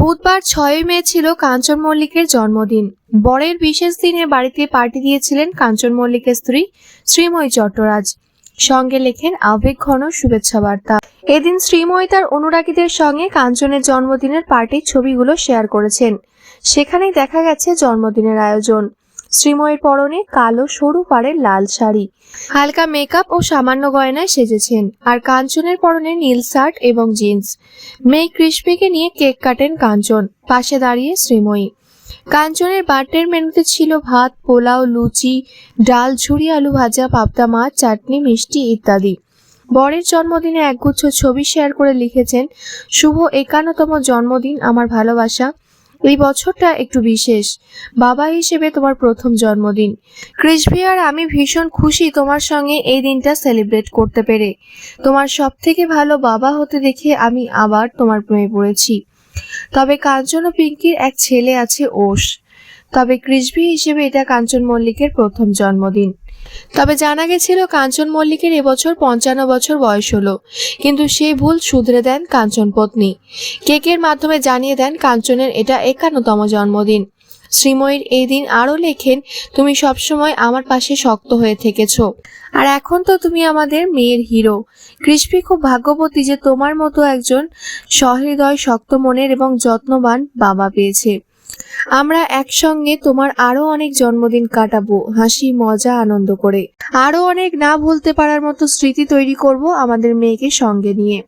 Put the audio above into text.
বুধবার ছয়ই মে ছিল কাঞ্চন মল্লিকের জন্মদিন। বরের বিশেষ দিনে বাড়িতে পার্টি দিয়েছিলেন কাঞ্চন মল্লিকের স্ত্রী শ্রীময়ী চট্টরাজ। সঙ্গে লেখেন, আবেগ ঘন শুভেচ্ছা বার্তা এদিন শ্রীময়ী তার অনুরাগীদের সঙ্গে কাঞ্চনের জন্মদিনের পার্টির ছবিগুলো শেয়ার করেছেন। সেখানেই দেখা গেছে জন্মদিনের আয়োজন। শ্রীময়ীর পরনে কালো সরু পাড়ের লাল শাড়ি। হালকা মেকআপ ও সামান্য গয়নায় সেজেছেন। আর কাঞ্চনের পরনে নীল শার্ট এবং জিন্স। মেয়ে ক্রিসপিকে নিয়ে কেক কাটেন কাঞ্চন। পাশে দাঁড়িয়ে শ্রীময়ী। কাঞ্চনের বার্থডের মেনুতে ছিল ভাত, পোলাও, লুচি, ডাল ঝুড়ি আলু ভাজা, পাবদা মাছ, চাটনি, মিষ্টি ইত্যাদি। বরের জন্মদিনে একগুচ্ছ ছবি শেয়ার করে লিখেছেন, শুভ একান্নতম জন্মদিন, আমার ভালোবাসা। এই বছরটা একটু বিশেষ। বাবা হিসেবে তোমার প্রথম জন্মদিন। ক্রিসভি আর আমি ভীষণ খুশি তোমার সঙ্গে এই দিনটা সেলিব্রেট করতে পেরে। তোমার সব থেকে ভালো বাবা হতে দেখে আমি আবার তোমার প্রেমে পড়েছি। তবে কাঞ্চন ও পিঙ্কির এক ছেলে আছে ওষ তবে ক্রিসভি হিসেবে এটা কাঞ্চন মল্লিকের প্রথম জন্মদিন। তবে জানা গেছিল কাঞ্চন মল্লিকের এবছর পঞ্চান্ন বছর বয়স হলো। কিন্তু সেই ভুল শুধরে দেন কাঞ্চন পত্নী। কেকের মাধ্যমে জানিয়ে দেন কাঞ্চনের এটা একান্নতম জন্মদিন। শ্রীময়ীর এই দিন আরও লেখেন, তুমি সবসময় আমার পাশে শক্ত হয়ে থেকেছ। আর এখন তো তুমি আমাদের মেয়ের হিরো। কৃষ্পি খুব ভাগ্যবতী যে তোমার মতো একজন সহৃদয়, শক্ত মনের এবং যত্নবান বাবা পেয়েছে। আমরা একসঙ্গে তোমার আরও অনেক জন্মদিন কাটাবো, হাসি, মজা, আনন্দ করে। আরও অনেক না ভুলতে পারার মতো স্মৃতি তৈরি করব আমাদের মেয়েকে সঙ্গে নিয়ে।